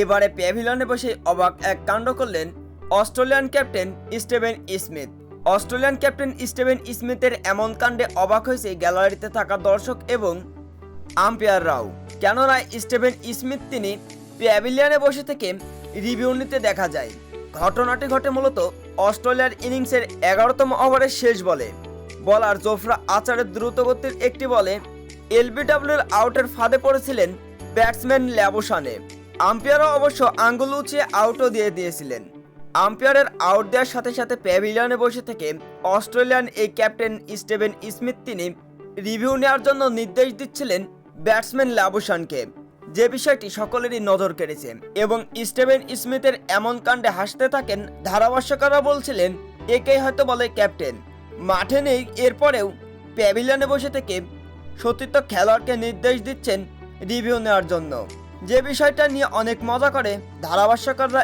এবারে প্যাভিলনে বসে অবাক এক কাণ্ড করলেন Australian captain Steven Smith. Australian captain Steven স্মিথের এমন কাণ্ডে অবাক হয়েছে গ্যালারিতে থাকা দর্শক এবং আম্পায়াররাও কেননা স্টেভেন স্মিথ তিনি প্যাভিলিয়নে বসে থেকে রিভিউ নিতে দেখা যায়। ঘটনাটি ঘটে মূলত অস্ট্রেলিয়ার ইনিংসের এগারোতম ওভারের শেষ বলে। বলার জোফরা আচারের দ্রুতগতির একটি বলে এলবিডব্লিউর আউটের ফাঁদে পড়েছিলেন ব্যাটসম্যান ল্যাবোসানে। আম্পায়ারও অবশ্য আঙ্গুল উঁচিয়ে আউটও দিয়ে দিয়েছিলেন। আম্পায়ারের আউট দেওয়ার সাথে সাথে প্যাভিলিয়নে বসে থেকে অস্ট্রেলিয়ান এই ক্যাপ্টেন স্টেভেন স্মিথ তিনি রিভিউ নেওয়ার জন্য নির্দেশ দিচ্ছিলেন ব্যাটসম্যান লাবুসানকে যে বিষয়টি সকলেরই নজর কেড়েছে এবং স্টেভেন স্মিথের এমন কাণ্ডে হাসতে থাকেন ধারাভাষ্যকাররা বলছিলেন, একেই হয়তো বলে ক্যাপ্টেন। মাঠে নেই, এরপরেও প্যাভিলিয়নে বসে থেকে সতীর্থ খেলোয়াড়কে নির্দেশ দিচ্ছেন রিভিউ নেওয়ার জন্য। যে বিষয়টা নিয়ে অনেক মজা করে ধারাভাষ্যকাররা